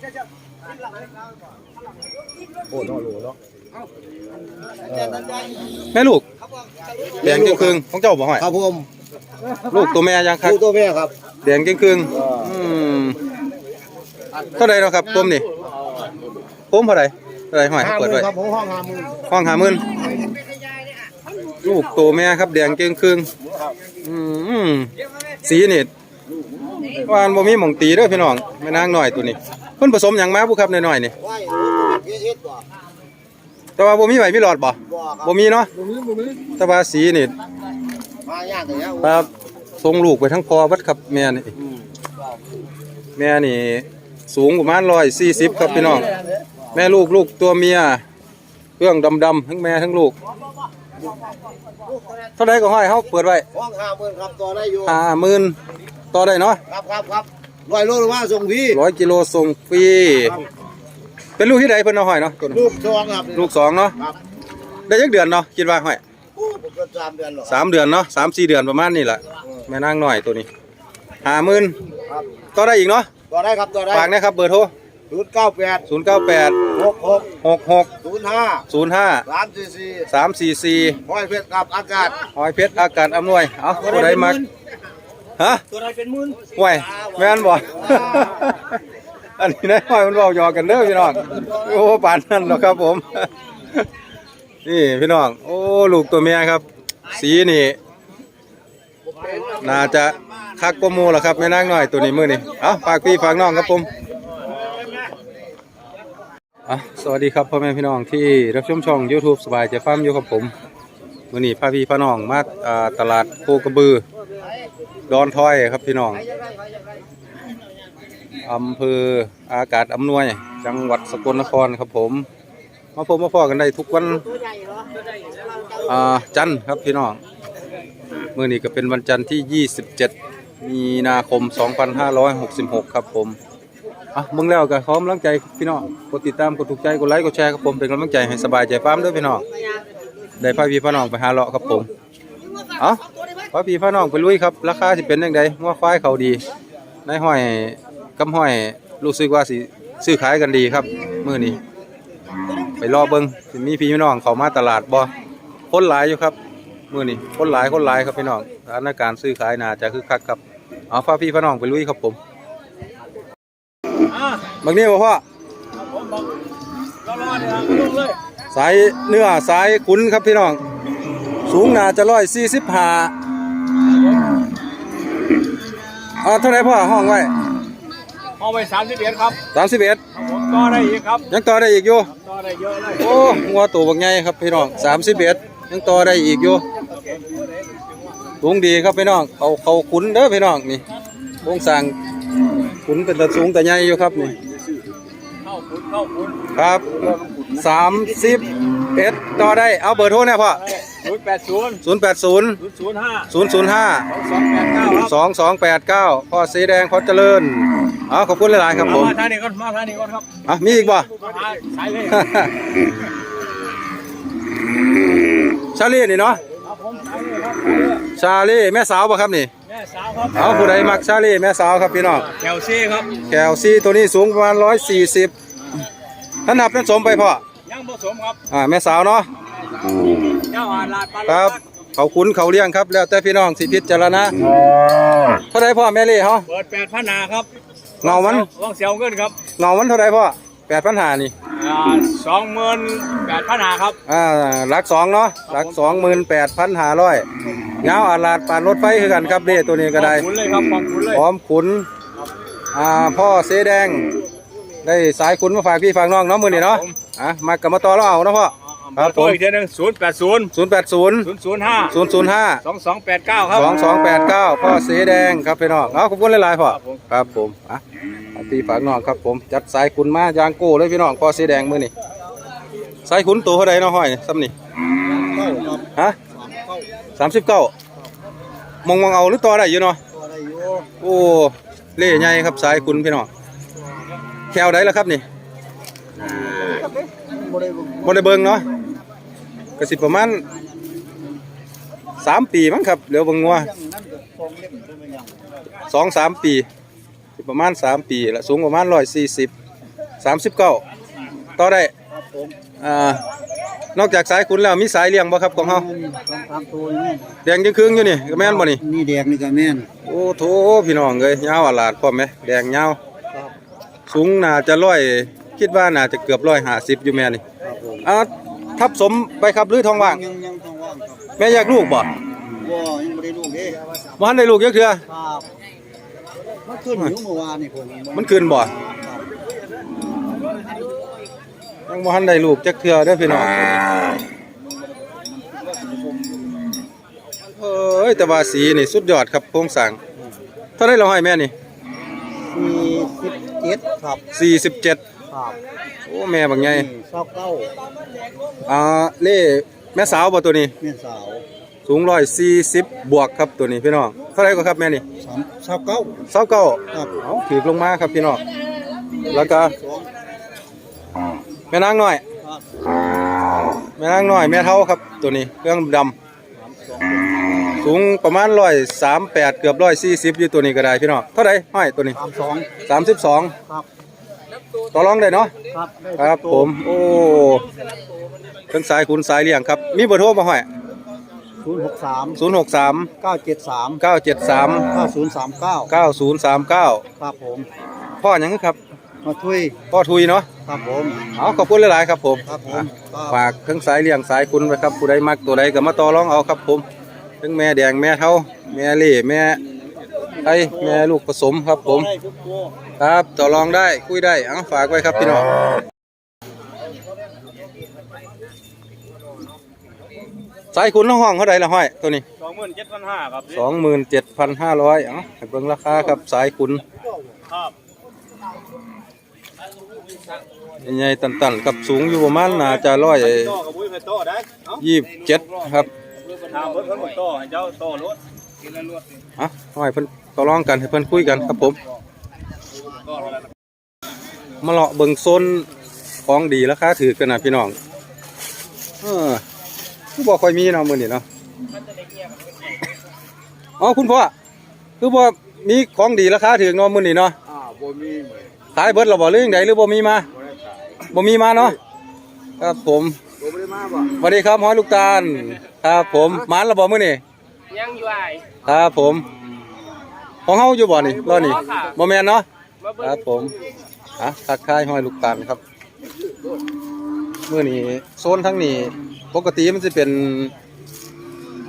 โอ้โหโหเนาะแม่ลูกแดงครึ่งๆของเจ้าบ่ห้อยครับผมลูกตัวแม่ยังครับคู่ตัวแม่ครับแดงครึ่งๆอืมเท่าไหร่เนาะครับผมนี่ผมเท่าไหร่เท่าไหร่ห้อยห้าหเปิมื่ดนไว้ครับผมห้องห้าหมื่นห้องหาหมื่นลูกตัวแม่ครับ แดงครึ่งๆอืมสีนี่วานบ่มีหม่องตีเด้อพี่น้องแม่นางน้อยตัวนี้ เพิ่นผสมหยังมาบุครับน้อยๆนี่ไหวเอสเอสบ่แต่ว่าบ่มีไหวมีหลอดบ่บ่ครับบ่มีเนาะบ่มีบ่มีแต่ว่าสีนี่มายากแต่แล้วครับส่งลูกไปทั้งพอเบัดครับแม่นี่อืมแม่นี่สูงประมาณ140ครับพี่น้อง แม่ลูกลูกตัวเมียเครื่องดำๆทั้งแม่ทั้งลูก เท่าไรก็ห้อยเฮาเปิดไว้ห้องห้าหมื่นครับต่อได้อยู่50,000ต่อได้เนาะ ครับครับครับ ร้อยโลหรือว่าส่งพี่100กิโลส่งฟรีเป็นลูกที่ใดเพิ่นเอาห้อยเนาะตัวนั้นลูกซองครับลูกสองเนาะครับได้จักเดือนเนาะคิดว่าห้อยโอ้ผมก็สามเดือนหรอกสามเดือนเนาะสามสี่เดือนประมาณนี้แหละแม่นางน้อยตัวนี้50,000ครับต่อได้อีกเนาะต่อได้ครับต่อได้ฝากนะครับเบอร์โทรศูนย์เก้าแปด098หกหก66ศูนย์ห้าศูนย์ห้าสามสี่สี่สามสี่สี่ห้อยเพชรกับอากาศหอยเพชรอากาศอำนวยเอาผู้ใดมัก ฮะตัวใดเป็นหมื่นห่วยแม่นบ่อันนี้นายห้อยมันเว้าหยอกกันเด้อพี่น้องโอ้ปานนั้นหรอกครับผม นี่พี่น้อง โอ้ลูกตัวเมียครับ สีนี่น่าจะคักกว่าหมูล่ะครับแม่นางน้อยตัวนี้มื้อนี้เอ้าฝากพี่ฝากน้องครับผมอะสวัสดีครับพ่อแม่พี่น้องที่รับชมช่อง YouTube สบายใจฟาร์มอยู่กับผมมื้อนี้พาพี่พาน้องมาอ่าตลาดโคกระบือ ดอนทอยครับพี่น้องอำเภออากาศอำนวย จังหวัดสกลนครครับผม มาพบมาพอกันได้ทุกวันอ่าจันทร์ครับพี่น้องเมื่อนี้ก็เป็นวันจันทร์ที่ 27 มีนาคม 2566 ครับผมอะมึงแล้วก็ขอกำลังใจพี่น้องกดติดตามกดถูกใจกดไลค์กดแชร์ครับผมเป็นกำลังใจให้สบายใจฟามด้วยพี่น้องได้พาพี่พาน้องไปหาเลาะครับผมอ้า พาพี่พาน้องไปลุยครับ ราคาสิเป็นยังไงว่าควายเขาดี ในห้อยกำห้อยรู้สึกว่าสิซื้อขายกันดีครับมื้อนี้ ไปรอเบิงสิมีพี่น้องเขามาตลาดบ่คนหลายอยู่ครับมื้อนี้คนหลายคนหลายครับพี่น้องสถานการณ์ซื้อขายน่าจะคึกคักครับเอาฟ้าพี่พี่น้องไปลุยครับผมบางนี้บ่พ่อสายเนื้อสายขุนครับพี่น้อง สูงน่าจะร้อยสี่สิบห้า อ่าเท่าไหรพ่อห้องไว้เอาไปสามสิบเอ็ดครับสามสิบเอ็ดผมก็ได้อีกครับยังต่อได้อีกอยู่ก็ได้เยอะเลยโอ้งัวตัวบางใหญ่ครับพี่น้องสามสิบเอ็ดยังต่อได้อีกอยู่สูงดีครับพี่น้องเขาเขาขุนเด้อพี่น้องนี่โครงสร้างขุนเป็นตะสูงแต่ใหญ่อยู่ครับนี่เข้าคุณเข้าคุณครับสามสิบเอ็ดต่อได้เอาเบอร์โทรเนี่ยพ่อ ศูนย์แปดศูนย์ศูนย์แปดศูนย์ศูนย์ศูนย์ห้าศูนย์ศูนย์ห้าสองสองแปดเก้าครับสองสองแปดเก้าพ่อสีแดงพอเจริญเอาขอบคุณหลายๆครับผมมาทางนี้ก่อนมาทางนี้ก่อนครับอะมีอีกบ่มาทางสายเลยชาลีนี่เนาะครับผมสายเลยครับชาลีแม่สาวป่ะครับนี่แม่สาวครับเอาผู้ใดมักชาลีแม่สาวครับพี่น้องแคลซี่ครับแคลซี่ตัวนี้สูงประมาณร้อยสี่สิบท่านนับนั้นสมไปพ่อยังผสมครับอ่าแม่สาวเนาะ เจ้าอาลาดปลาครับ เขาคุ้นเขาเลี้ยงครับ แล้วแต่พี่น้องสิพิจารณาเท่าไรพ่อแม่เล่เฮาเปิดแปดพันนาครับเงามันว่องเสียวเงินครับเงามันเท่าไรพ่อแปดพันหานี่สองหมื่นแปดพันนาครับอ่าหลักสองเนาะหลักสองหมื่นแปดพันห้าร้อยเงาอาลาดปานรถไฟคือกันครับเล่ตัวนี้ก็ได้ขุนเลยครับความขุนเลยพร้อมขุนอ่าพ่อเสแดงได้สายขุนมาฝากพี่ฝากน้องเนาะมือนี่เนาะอะมากับมาต่อเราเอาเนาะพ่อ ครับผมอีกทีหนึงศูนย์แปดศูนย์ศูนย์แปดศูนย์ศูนย์ศูนย์ห้าศูนย์ศูนย์ห้าสองสองแปดเก้าครับ สองสองแปดเก้าพ่อสีแดงครับพี่น้องเอาขอบคุณหลายๆพ่อครับผม ครับผมอะเอาตีฝากน้องครับผมจัดสายขุนมายางโก้เลยพี่น้องพ่อสีแดงมือนี่สายขุนตัวเท่าใดเนาะห้อยซ้ำนี่ฮะสามสิบเก้ามองมองเอาหรือต่อได้อยู่เนาะต่อได้อยู่โอ้เล่ใหญ่ครับสายขุนพี่น้องแควได้แล้วครับนี่บ่ได้บ่ได้เบิ่งเนาะ ก็สิประมาณสามปีมั้งครับเหลือเบิ่งงัวยังนั่นก็ฟองเล่มใช่ไหมยังสองสามปีสิประมาณสามปีละสูงประมาณร้อยสี่สิบสามสิบเก้าต่อได้ครับผมอ่านอกจากสายคุณแล้วมีสายเลี้ยงบ่ครับของเฮาสองสามตัวนี่แดงจึงครึ่งอยู่นี่ก็แม่นบ่นี่นี่แดงนี่ก็แม่นโอ้โถพี่น้องเอ้ยยาวอลาดพร้อมไหมแดงยาวครับสูงน่าจะร้อยคิดว่าน่าจะเกือบร้อยห้าสิบอยู่แม่นี่ครับผมอ่า ทับสมไปครับหรือทองว่าง ยังยังท้องว่างครับแม่อยากลูกบ่ว่ายังไม่ได้ลูกเด้บ่ทันได้ลูกจักเทื่อครับมันขึ้นอยู่เมื่อวานนี่ผมมันขึ้นบ่ครับยังบ่ทันได้ลูกจักเทื่อเด้อพี่น้องเอ้ยแต่ว่าสีนี่สุดยอดครับโครงสร้างเท่าได้เราให้แม่นี่สี่สิบเจ็ด47ครับครับ โอ้แม่บักใหญ่นี่เศร้าเก้าอ่าเล่แม่สาวบ่ตัวนี้ แม่สาวสูง140บวกครับตัวนี้พี่น้องเท่าไหร่ก็ครับแม่นี่สามเศร้าเก้าเศร้าเก้าครับเอาถือลงมาครับพี่น้องแล้วก็สองแม่นางน้อยครับแม่นางน้อยแม่เท่าครับตัวนี้เครื่องดำสามสองสูงประมาณร้อยสามแปดเกือบร้อยสี่สิบอยู่ตัวนี้ก็ได้พี่น้องเท่าไหร่ห้อยตัวนี้สามสองสามสิบสองครับ ต่อรองได้เนาะครับได้ครับผม โอ้ทั้งสายคุณสายเลี้ยงครับ มีเบอร์โทรมาห้อยศูนย์หกสามศูนย์หกสามเก้าเจ็ดสามเก้าเจ็ดสามเก้าศูนย์สามเก้าเก้าศูนย์สามเก้าครับผมพ่อหยังครับมาทุยพ่อทุยเนาะครับผมเอาขอบคุณหลายๆครับผมครับผมอะครับฝากทั้งสายเลี้ยงสายคุณไว้ครับผู้ใดมักตัวใดก็มาต่อรองเอาครับผมทั้งแม่แดงแม่เท่าแม่เล่แม่ไทยแม่ลูกผสมครับผมได้ทุกตัว ครับต่อรองได้คุยได้เอาฝากไว้ครับพี่น้องสายคุณน้องห้องเท่าไหร่ละห้อยตัวนี้สองหมื่นเจ็ดพันห้าครับสองหมื่นเจ็ดพันห้าร้อยเอาให้เบิ่งราคาครับสายคุณครับใหญ่ๆตันๆกับสูงอยู่ประมาณน่าจะร้อยโต้กับบุ้ยเพชรโต้ได้เอ้ายี่สิบเจ็ดครับถามเพิ่นเพิ่นบอกโต้ให้เจ้าโต้รถกินแล้วรถอะห้อยเพิ่นต่อรองกันให้เพิ่นคุยกันครับผมก็รถแล้ว มาเลาะเบิ่งโซนของดีราคาถือกันนะพี่น้องเออคือบ่ค่อยมีเนาะมื้อนี้เนาะอ๋อคุณพ่อคือบ่มีของดีราคาถือเนาะมื้อนี้เนาะอ่าบ่มีเหมือนขายเบิดแล้วบ่หรือจังไดหรือบ่มีมาบ่ได้ขายบ่มีมาเนาะครับผมบ่ได้มาบ่สวัสดีครับห้อยลูกตาลครับผมหมานแล้วบ่มื้อนี้ยังอยู่ไอ้ครับผม ของเฮาอยู่บ่นี่รอนี่บ่แม่นเนาะมาเบิ่ คงรับผมอะทักทายห้อยลูกตาลครับเมื่อนี้โซนทั้งนี้ ปกติมันจะเป็น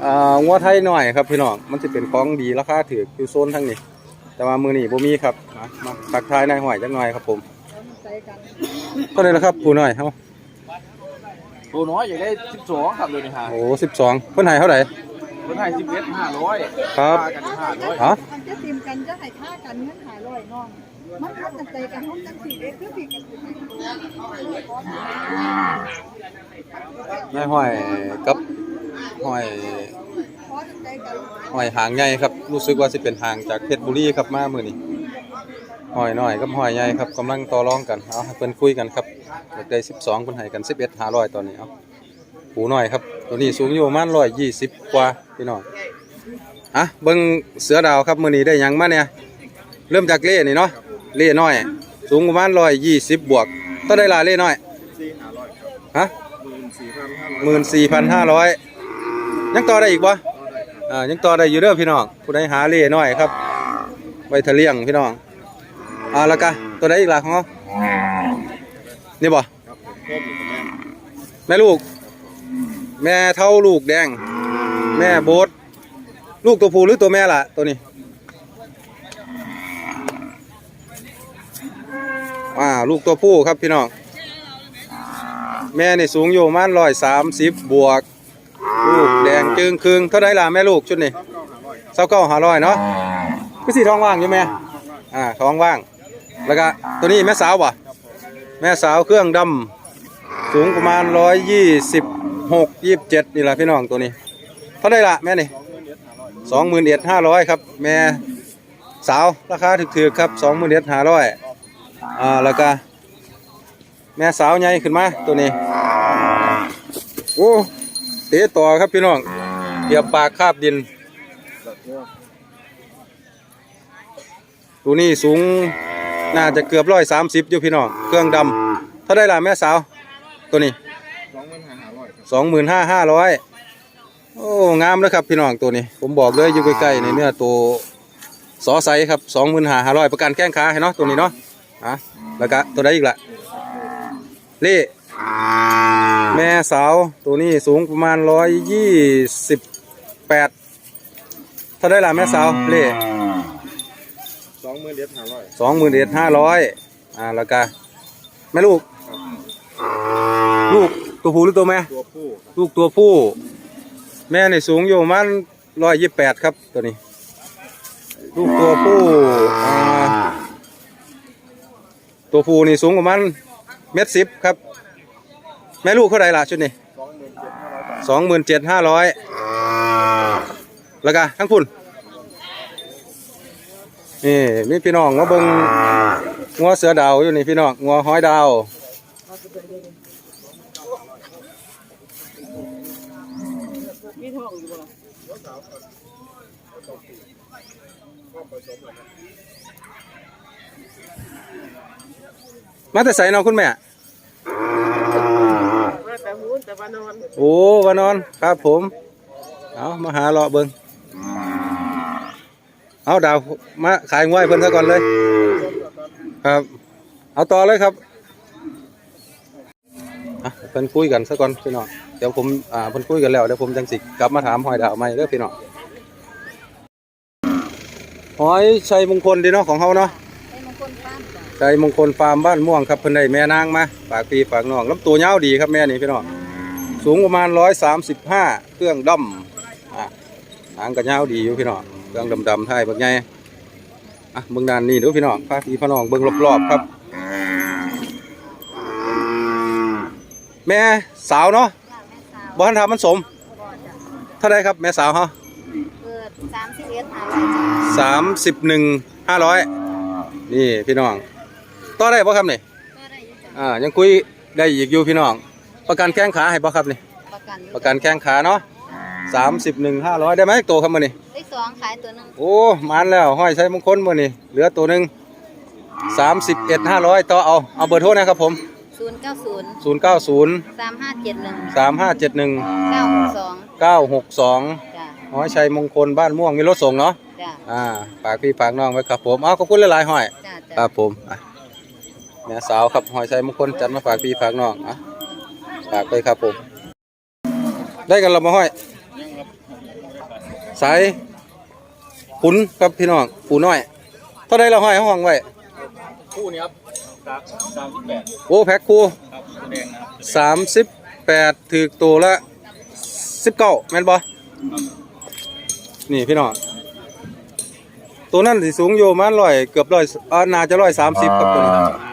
อ่างัวไทยหน่อยครับพี่น้องมันจะเป็นของดีราคาถืออยู่โซนทั้งนี้ แต่ว่ามือนี้บ่มีครับมามาทักทายนายห้อยจักหน่อยครับผมเท่าไหร่ละครับผู้น้อยเฮาตัวน้อยอยากได้สิบสองครับเลยนี่ฮะโอ้สิบสองเพิ่นให้เท่าไหร่คนไทยสิบเอ็ดห้าร้อยครับ กันห้าร้อยฮะมันจะติมกันจะให้ค่ากันเงินหายร้อยน้อง มันเข้ากันใจกันห้องจังสี่เอ็กคือพี่กันนายห้อยกับห้อยพอจังใจกันหอยหางใหญ่ครับ รู้สึกว่าสิเป็นหางจากเพชรบุรีครับมามื้อนี้หอยน้อยกับหอยใหญ่ครับกำลังต่อรองกันเอาเพิ่นคุยกันครับอยากได้12เพิ่นให้กัน11 500ตอนนี้เอาปูน้อยครับ ตัวนี้สูงอยู่ประมาณ120กว่าพี่น้องอะเบิ่งเสือดาวครับมื้อนี้ได้ยังมาเนี่ยเริ่มจากเล่นี่เนาะ เล่น้อย สูงประมาณ120บวกต้นได้ลาเล่น้อยฮะ14,500ยังต่อได้อีกบ่อ่ายังต่อได้อยู่เด้อพี่น้องผู้ใดหาเล่น้อยครับไว้ทะเลี้ยงพี่น้องอ่าแล้วก็ตัวใดอีกล่ะของเขานี่บ่แม่ลูก แม่เท่าลูกแดง แม่โบดลูกตัวผู้หรือตัวแม่ล่ะตัวนี้ อ่าลูกตัวผู้ครับพี่น้องแม่นี่สูงอยู่ประมาณร้อยสามสิบบวก ลูกแดงจึงคืงเท่าไรล่ะแม่ลูกชุดนี้เศร้าเก้าหาร้อยเนาะก็สีท้องว่างอยู่แม่อ่าท้องว่าง แล้วก็ตัวนี้แม่สาวป่ะแม่สาวเครื่องดำสูงประมาณร้อยยี่สิบหกยี่สิบเจ็ดนี่แหละพี่น้องตัวนี้ เท่าไรล่ะแม่นี่สองหมื่นเอ็ดห้าร้อยครับ แม่สาวราคาถึกๆครับสองหมื่นเอ็ดห้าร้อย อ่าแล้วก็แม่สาวใหญ่ขึ้นมาตัวนี้ โอ้เตะต่อครับพี่น้องเดียบปากคาบดิน ตัวนี้สูงน่าจะเกือบร้อยสามสิบอยู่พี่น้องเครื่องดำเท่าได้ล่ะแม่สาว ตัวนี้สองหมื่นห้าห้าร้อยโอ้งามเลยครับพี่น้องตัวนี้ ผมบอกเลยอยู่ใกล้ๆในเนื้อตัวสอไซครับสองหมื่นห้าห้าร้อยประกันแข้งขาให้เนาะตัวนี้เนาะ อะแล้วก็ตัวใดอีกล่ะเล่แม่สาวตัวนี้สูงประมาณร้อยยี่สิบแปดเท่าได้ล่ะแม่สาวเล่สองหมื่นเอ็ดห้าร้อยสองหมื่นเอ็ดห้าร้อยอ่าแล้วก็แม่ลูก ลูกตัวผู้หรือตัวแม่ ตัวผู้ ลูกตัวผู้ แม่ในสูงอยู่ประมันร้อยยี่แปดครับตัวนี้ ลูกตัวผู้อ่า ตัวผู้นี่สูงประมาณเมตรสิบครับ แม่ลูกเท่าไรล่ะชุดนี้สองหมื่นเจ็ดห้าร้อยสองหมื่นเจ็ดห้าร้อยแล้วก็ทั้งพุ่นนี่มีพี่น้องมาเบิงงัวเสือดาวอยู่นี่พี่น้องงัวห้อยดาว มาแต่ใส่น้องคุณแม่แต่หูแต่ว่านอนโอ้วานอนครับผม เอามาหาเลาะเบิงเอาดาวมาขายงวยเพิ่นซะก่อนเลย ครับ เอาต่อเลยครับอะเพิ่นคุยกันซะก่อนพี่น้องเดี๋ยวผมอ่าเพิ่นคุยกันแล้วเดี๋ยวผมจังสิกลับมาถามหอยดาวใหม่เด้อพี่น้องหอยชัยมงคลดีเนาะของเฮาเนาะ ใจมงคลฟาร์มบ้านม่วงครับเพิ่นได้แม่นางมาฝากปีฝากน้องลำตัวยาวดีครับแม่นี่พี่น้องสูงประมาณ135เครื่องดำอะหางก็ยาวดีอยู่พี่น้องเครื่องดำๆไทยบักใหญ่อะเบิ่งด้านนี้เดูพี่น้องพาพี่พี่น้องเบิ่งรอบๆครับ แม่สาวเนาะจ้ะแม่สาวบ่ทันทำมันสมบ่จ้ะเท่าไรครับแม่สาวเฮาเกิดสามสิบเอ็ดหาร้อยจ้ะสามสิบหนึ่งห้าร้อยนี่พี่น้อง ต่อได้บ่ครับนี่ก็ได้อยู่จ้ะอ่ายังคุยได้อีกอยู่พี่น้อง ประกันแข้งขาให้บ่ครับนี่ประกันอยู่ประกันแข้งขาเนาะสามสิบหนึ่งห้าร้อยได้ไหมตัวครับมื้อนี้ได้สองขายตัวหนึ่งโอ้มานแล้วห้อยใช้มงคลมื้อนี้เหลือตัวหนึ่งสามสิบเอ็ดห้าร้อยต่อเอาเอาเบอร์โทรนะครับผมศูนย์เก้าศูนย์ศูนย์เก้าศูนย์สามห้าเจ็ดหนึ่งสามห้าเจ็ดหนึ่งเก้าหกสองเก้าหกสองจ้ะห้อยชัยมงคลบ้านม่วงมีรถส่งเนาะจ้ะอ่าฝากพี่ฝากน้องไว้ครับผมเอาขอบคุณหลายๆห้อย จ้ะคจ้ะรับผมอะ แม่สาวครับหอยชัยมงคลจัดมาฝากพี่ฝากน้องอะฝากไปครับผม ได้กันเรามาห้อยสายขุนครับพี่น้องปูน้อยเท่าไรเราห้อยห้องไว้คู่นี้ครับสามสิบแปดโอ้แพ็คคู่ครับแดงนะครับสามสิบแปดถือตัวละสิบเก้าแม่นบ่นี่พี่น้องตัวนั้นสิสูงอยู่ประมันร้อยเกือบร้อยอ่าน่าจะร้อยสามสิบครับตัวนี้เ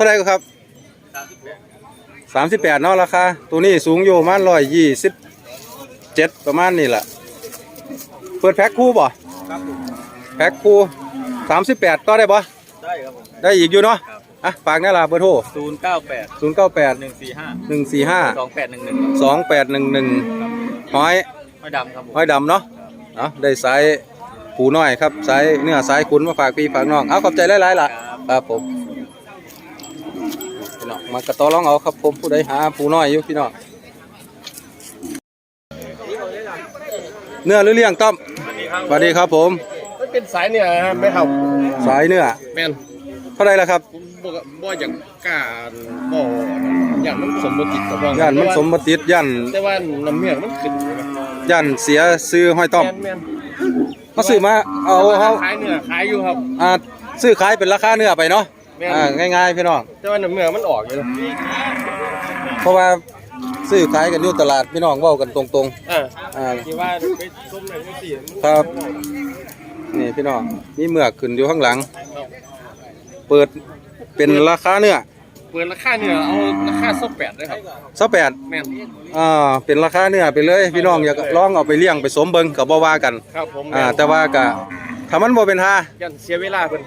ท่าไรก็ครับสามสิบแปดสามสิบแปดเนาะราคา ตัวนี้สูงอยู่ประมาณร้อยยี่สิบเจ็ดประมาณนี่แหละเปิดแพ็คคู่บ่ครับผมแพ็คคู่สามสิบแปดก็ได้บ่ได้ครับผมได้อีกอยู่เนาะอะฝากแนี่ล่ะเบอร์โทรศูนย์เก้าแปดศูนย์เก้าแปดหนึ่งสี่ห้าหนึ่งสี่ห้าสองแปดหนึ่งหนึ่งสองแปดหนึ่งหนึ่งหอยไม่ดำครับผมหอยดำเนาะเอาได้สายปูน้อยครับสายเนื้อสายขุนมาฝากพี่ฝากน้องเอาขอบใจหลายๆล่ะครับผมพี่น้อง มากระต่อรองเอาครับผมผู้ใดหาปูน้อยอยู่พี่น้องเนื้อหรือเลี้ยงต้อมสวัสดีครับผม มันเป็นสายเนี่ยครับไม่ครับสายเนื้อแม่นเท่าไรล่ะครับผมบ่บ่อยากกล้าบ่อย่างมันสมบูรณ์ติดกับพ่อยันมันสมบติดยันแต่ว่าน้ำเมียงมันขึ้นยันเสียซื้อห้อยต้อมแม่นแม่นเขาซื้อมาเอาเขาขายเนื้อขายอยู่ครับอ่าซื้อขายเป็นราคาเนื้อไปเนาะ แม่นอ่าง่ายๆพี่น้อง แต่ว่าน้ำเมียงมันออกอยู่เพราะว่าซื้อขายกันอยู่ตลาดพี่น้องเว้ากันตรงอ่าๆ อ่าที่ว่าไปส้มไหนไม่สิครับ นี่พี่น้องมีเมือกขึ้นอยู่ข้างหลัง เปิดเป็นราคาเนื้อเปิดราคาเนื้อเอาราคาสักแปดเลยครับสักแปดแม่นอ่าเป็นราคาเนื้อไปเลยพี่น้องอยากลองเอาไปเลี้ยงไปสมเบิงกับบ่ว่ากัน ครับผมอ่าแต่ว่าก็ถ้ามันบ่เป็นท่ายันเสียเวลาเพิ่น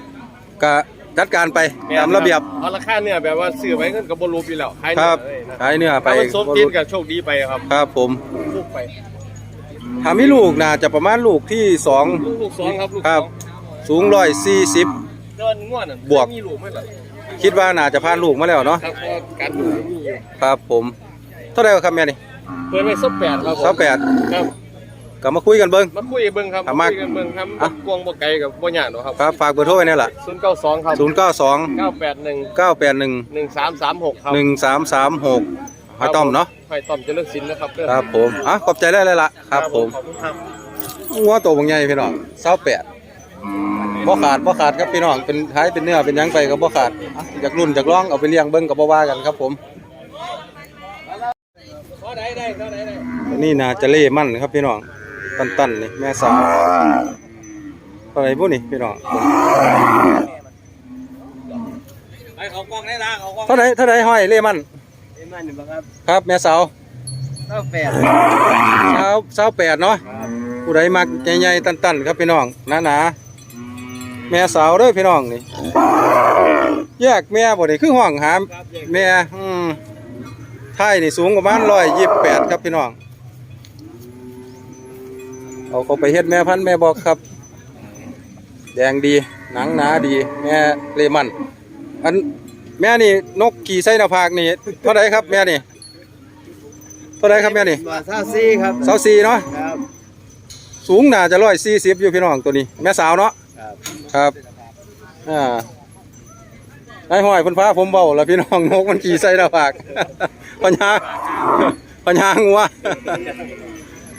ก็ จัดการไปแม่นตามระเบียบ เอาราคาเนื้อแบบว่าซื้อไว้เงินก็บ่รู้อยู่แล้วขายคเนื้รัอบเลยนะขายเนื้อไปถ้ามันสมติดก็โชคดีไปครับครับผมลูกไปถ้ามีลูกน่าจะประมาณลูกที่สอง ลูกลูกสองครับลูกคสรัอบ งสูงร้อยสี่สิบ เดินง่วนน่ะบวก มีลูกไหมล่ะคิดว่าน่าจะผ่านลูกมาแล้วเนาะครับก็การดูมีอยู่ครับผม เท่าไหร่ครับแม่นี่เปิดไว้สักแปดครับผมสาวแปดครับ ก็มาคุยกันเบิ่งมาคุยเบิ่งครับอะมามาคุยกันเบิ่งครับอะบ่กวงบ่ไกลกับบ่ยากเนาะครับครับฝากเบอร์โทรไว้นี่ล่ะ092ครับ092 981 981 1336ครับ1336หอยต้อมเนาะหอยต้อมเจริญศิลป์นะครับเด้อครับผมอะขอบใจได้เลยล่ะครับ ผมขอบคุณครับ งัวตัวบางใหญ่พี่น้องเศร้าแปดบ่ขาดบ่ขาดครับพี่น้องเป็นท้ายเป็นเนื้อเป็นหยังไปก็บ่ขาดอะอยากรุ่นอยากร้องเอาไปเลี้ยงเบิ่งก็บ่ว่ากันครับผม นี่น่าจะเล่มั่นครับพี่น้อง ตันๆนี่แม่สาวเท่าไหร่บุนี่พี่น้องเท่าไหร่เท่าไหร่ห้อยเล่มั่นครับแม่สาวเก้าแปดสาวสาวแปดเนาะผู้ใดมักใหญ่ๆตันๆครับพี่น้องหนาๆแม่สาวเด้อพี่น้องนี่แยกแม่บ่ได้คือห้องหามแม่อืมไทยนี่สูงประมาณ128ครับพี่น้อง เอาเขาไปเฮ็ดแม่พันธุ์แม่บอกครับ แดงดีหนังหนาดี แม่เลมันอันแม่นี่นกขี่ไส้หน้าผากนี่เท่าไหร่ครับแม่นี่เท่าไหร่ครับแม่นี่บาทซี่ครับเสาซีเนาะครับสูงน่าจะร้อยสี่สิบอยู่พี่น้องตัวนี้ แม่สาวเนาะครับครับอ่าไอ้ห้อยเพิ่นฟ้าผมเบาแล้วพี่น้องนกมันขี่ใส่หน้าผาก ปัญญาปัญญางัว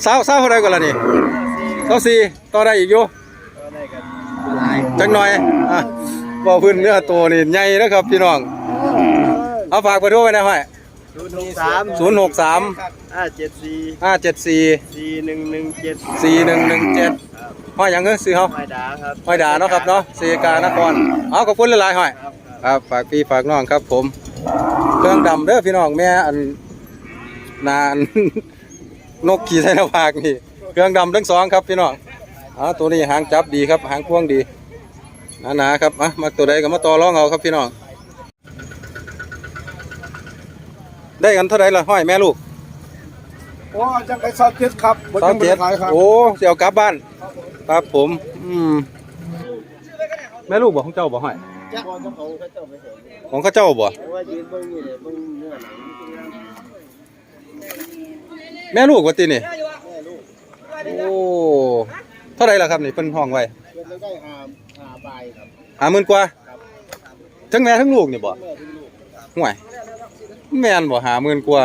เศร้าเศร้าเท่าไรก่อนล่ะนี่เศร้าสี่ต่อได้อีกอยู่จังหน่อยอะบ่พื้นเนื้อตัวนี่ใหญ่นะครับพี่น้องเอาฝากไปโทรไว้นะห้อยศูนย์หกสามศูนย์หกสามห้าเจ็ดสี่ห้าเจ็ดสี่สี่หนึ่งหนึ่งเจ็ดสี่หนึ่งหนึ่งเจ็ดห้อยหยังเงี้ยซื้อเขาไม้ดาครับห้อยด่าเนาะครับเนาะเสียการนครเอาขอบคุณหลายๆห้อยครับฝากพี่ฝากน้องครับผม เครื่องดำเด้อพี่น้องแม่อันนาน นกขี่ใส่หน้าผากนี่ เครื่องดำทั้งสองครับพี่น้องเอาตัวนี้หางจับดีครับ หางพ่วงดีหนาๆครับอะมาตัวใดก็มาต่อรองเอาครับพี่น้อง ได้กันเท่าไหร่ละห้อยแม่ลูกโอ้จังไปซอสเจ็ดครับบ่สอจังงไปเจ็ดขายครับโอ้เสี่ยวกลับบ้าน ครับผม อืม แม่ลูกบอกของเจ้าบอกให้จ้าของเขาเจ้าไปเถอะของเข้าเจ้าบ่ ว่ายืนเบิ่งนี่เลยเบิ่งเนื้อหนัง แม่ลูกว่าตินี่โอ้เท่าไหรล่ะครับนี่เพิ่นห้องไว้เพิ่นได้หาหาใบครับหาหมื่นกว่าทั้งแม่ทั้งลูกนี่บ่แม่ที่ลูกห่วยแม่นบ่หาหมื่นกว่า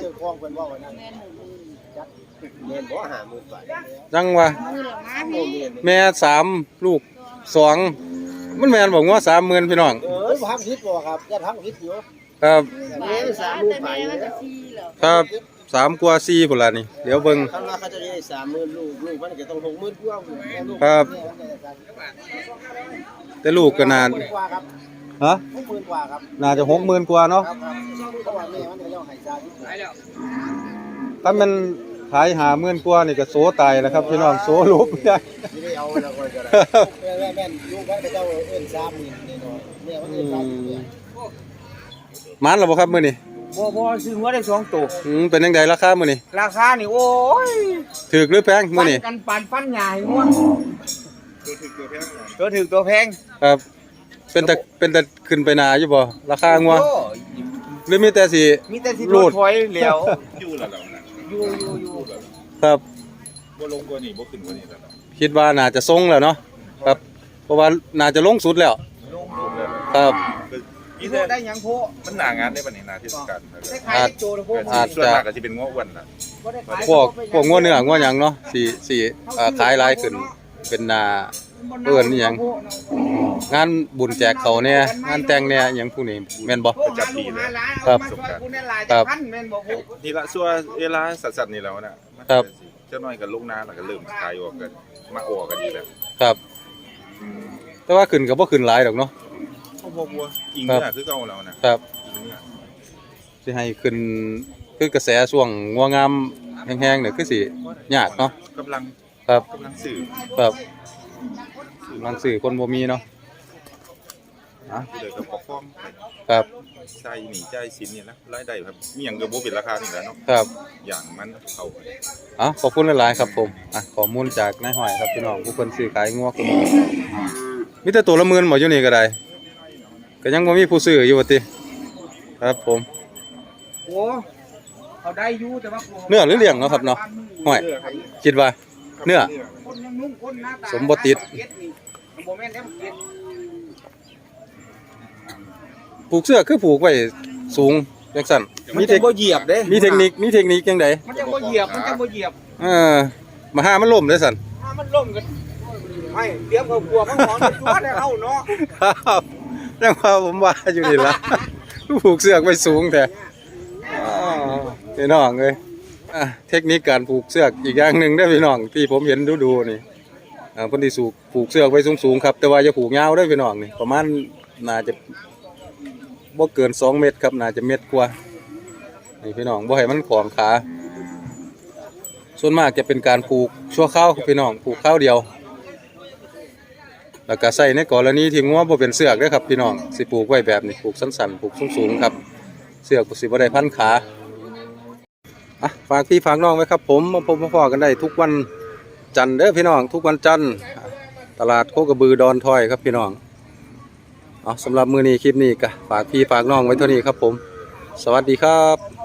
เจ้าของเพิ่นว่าวันนั้นจักเงินบ่หาหมื่นบาทจังว่าโอ้เงินแม่สามลูกสองมันแม่นบอกว่าสามหมื่นพี่น้องเออทำคิดบ่ครับอย่าทำคิดอยู่ครับเงินสามหมื่นไปนะครับ สามกว่าสี่พุ่นล่ะนี่เดี๋ยวเบิ่งคำว่าเขาจะได้สามหมื่นลูกลูกมันก็ต้องหกหมื่นกว่าแม่ลูกครับ แต่ลูกก็นานหกหมื่นกว่าครับฮะหกหมื่นกว่าครับน่าจะหกหมื่นกว่าเนาะครับครับเพราะว่าแม่มันก็ย่อหายใจที่ไหนแล้วถ้ามันขายหาหมื่นกว่านี่ก็โซตายแล้วครับพี่น้องโซลุบได้ ไม่ได้เอาแล้วก็จะได้แม่แม่แม่ลูกมันก็เจ้าเอิ้นสามหมื่นนี่เนาะแม่มันเอิ้นสามหมื่นเนี่ยมันแล้วบ่ครับมื้อนี้ บ่บ่ซื้อหัวได้สองตัวอืมเป็นจังไดราคามื้อนี้ราคานี่โอ้ยถูกหรือแพงมื้อนี้ปักันปานฟันใหญ่ง่วงตัวถึกตัวแพงครับ เป็นแต่เป็นแต่ขึ้นไปหนาอยู่บ่ราคางัวโอ้หรือมีแต่สิมีแต่สิรูรูดดถอยเหลียวอยู่แล้วเรานะอยู่อยู่อยู่ครับบ่ลงกว่านี้บ่ขึ้นกว่านี้แล้วเราคิดว่าน่าจะทรงแล้วเนาะครับ เพราะว่าน่าจะลงสุดแล้วครับ อีโพแต่ได้หยังโพมันหนางานได้ปานนี้นาเทศกาลได้ขายโจรโพก็อาจ ส่วนจะมากก็สิเป็นง้ออ้วนน่ะบ่ได้ขายพวกพวกงัวเนื้องัวหยังเนาะสิสิเอ่อขายหลายขึ้นเป็นนา เอิ้นอิหยัง งานบุญแจกเขาวเนี่ยงานแต่งเนี่ยอหยังพวกนี้แม่นบ่ ประจำปีเลยครับครับพันแม่นบ่โพนี่ละส่วนเวลาสัตว์ๆนี่แล้วน่ะมันครับก็สิเจ้าน้อยก็ลงนาแล้วก็เริ่มขายออกกันมาออกกันอีกแล้วครับแต่ว่าขึ้นก็บ่ขึ้นหลายดอกเนาะ เขาบ่บัวอิงเนี่ยคือเก่าแล้วนะครับอิงเนี่ยสิให้ขึ้นคือกระแสช่วงงัวงามแห้งๆเนี่ยคือสิยากเนาะกำลังครับกำลังสื่อครับลังสื่อคนบ่มีเนาะอะผู้ใดก็ปกครองครับใส่หนีใจายสินนี่นะรายได้ครับมีหยังก็บ่เป็นราคานี่แหละเนาะครับ อย่างมันเอาไปอะขอบคุณหลายๆครับผมอะข้อมูลจากนายห้อยครับพี่น้องผู้คนซื้อขายงัวคุณมีแต่ตัวละหมื่นหมดอยู่นี่ก็ได้ ก็ยังบ่มีผู้ซื้ออยู่ว่าติครับผม โอ้เขาได้อยู่แต่ว่าเนื้อหรือเลี้ยงเนาะครับเนาะห้อย คิดว่า เนื้อ คนยังนุ่งคนหน้าตาสมบ่ติดเก็ดนี่บ่แม่นแล้วเก็ดผูกเสื้อคือผูกไว้สูงจังซั่นมันมีเทจะคบ่เหยียบเด้มีเทคนิค มีเทคนิคจังไดมันจะบ่เหยียบมันจะบ่เหยียบเออมาหามันล่มเด้อซั่นถ้ามันล่มกันไม่เตรียมเขากลัวมันหอนชัวได้เข้าเนาะ ครับ ยังว่าผมว่าอยู่นี่ละผูกเสื้อไว้สูงแต่อ้าวพี่น้องเอ้ยเทคนิคการผูกเสื้ออีกอย่างหนึ่งเด้พี่น้องที่ผมเห็นดูๆนี่อ่าเพิ่สูกผูกเสื้อไว้สูงๆครับ แต่ว่าอย่าผูกยาวเด้พี่น้องนี่ประมาณน่าจะบ่เกิน2เมตรครับน่าจะเมตรกว่านี่พี่น้องบ่ให้มันขวางขา ส่วนมากจะเป็นการผูกชั่วคราวพี่น้องผูกข้าวเดียว แล้วก็ใส่ในกรณีที่งัวบ่เป็นเสือกเด้อครับพี่น้องสิปลูกไว้แบบนี้ปลูกสั้นๆปลูกสูงๆครับ เสือกสิบ่ได้พันขาอะฝากพี่ฝากน้องไว้ครับ ผมมาพบมาพอกันได้ทุกวันจันทร์เด้อพี่น้อง ทุกวันจันทร์ตลาดโคกระบือดอนทอยครับพี่น้องเอาสำหรับมือนี้คลิปนี้ก็ฝากพี่ฝากน้องไว้เท่านี้ครับผม สวัสดีครับ